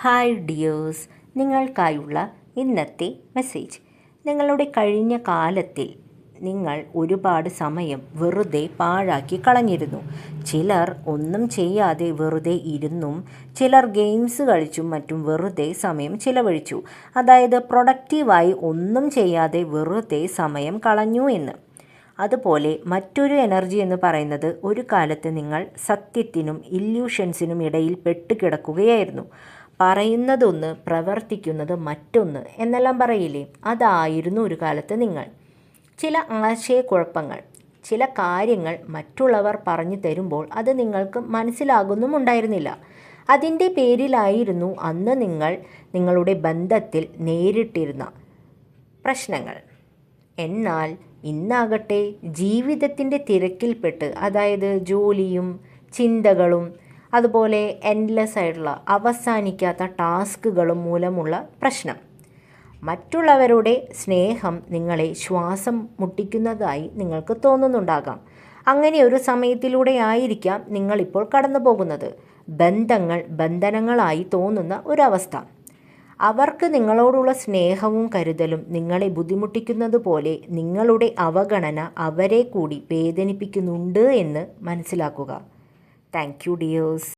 Hi dears. നിങ്ങൾക്കായുള്ള ഇന്നത്തെ message. നിങ്ങളുടെ കഴിഞ്ഞ കാലത്തിൽ നിങ്ങൾ ഒരുപാട് സമയം വെറുതെ പാഴാക്കി കളഞ്ഞിരുന്നു. ചിലർ ഒന്നും ചെയ്യാതെ വെറുതെ ഇരുന്നും ചിലർ ഗെയിംസ് കളിച്ചും മറ്റും വെറുതെ സമയം ചിലവഴിച്ചു. അതായത് പ്രൊഡക്റ്റീവായി ഒന്നും ചെയ്യാതെ വെറുതെ സമയം കളഞ്ഞു എന്ന്. അതുപോലെ മറ്റൊരു എനർജി എന്ന് പറയുന്നത് ഒരു കാലത്ത് നിങ്ങൾ സത്യത്തിനും ഇല്യൂഷൻസിനും ഇടയിൽ പെട്ടുകിടക്കുകയായിരുന്നു. പറയുന്നതൊന്ന് പ്രവർത്തിക്കുന്നത് മറ്റൊന്ന് എന്നെല്ലാം പറയില്ലേ? അതായിരുന്നു ഒരു കാലത്ത് നിങ്ങൾ. ചില ആശയക്കുഴപ്പങ്ങൾ ചില കാര്യങ്ങൾ മറ്റുള്ളവർ പറഞ്ഞു തരുമ്പോൾ അത് നിങ്ങൾക്ക് മനസ്സിലാകുന്നുമുണ്ടായിരുന്നില്ല അതിന്റെ പേരിലായിരുന്നു അന്ന് നിങ്ങൾ നിങ്ങളുടെ ബന്ധത്തിൽ നേരിട്ടിരുന്ന പ്രശ്നങ്ങൾ. എന്നാൽ ഇന്നാകട്ടെ ജീവിതത്തിന്റെ തിരക്കിൽപ്പെട്ട് അതായത് ജോലിയും ചിന്തകളും അതുപോലെ എൻലെസ് ആയിട്ടുള്ള അവസാനിക്കാത്ത ടാസ്കുകളും മൂലമുള്ള പ്രശ്നം. മറ്റുള്ളവരുടെ സ്നേഹം നിങ്ങളെ ശ്വാസം മുട്ടിക്കുന്നതായി നിങ്ങൾക്ക് തോന്നുന്നുണ്ടാകാം. അങ്ങനെ ഒരു സമയത്തിലൂടെ ആയിരിക്കാം നിങ്ങളിപ്പോൾ കടന്നു പോകുന്നത് ബന്ധങ്ങൾ ബന്ധനങ്ങളായി തോന്നുന്ന ഒരവസ്ഥ. അവർക്ക് നിങ്ങളോടുള്ള സ്നേഹവും കരുതലും നിങ്ങളെ ബുദ്ധിമുട്ടിക്കുന്നത് പോലെ നിങ്ങളുടെ അവഗണന അവരെ കൂടി വേദനിപ്പിക്കുന്നുണ്ട് എന്ന് മനസ്സിലാക്കുക. Thank you, dears.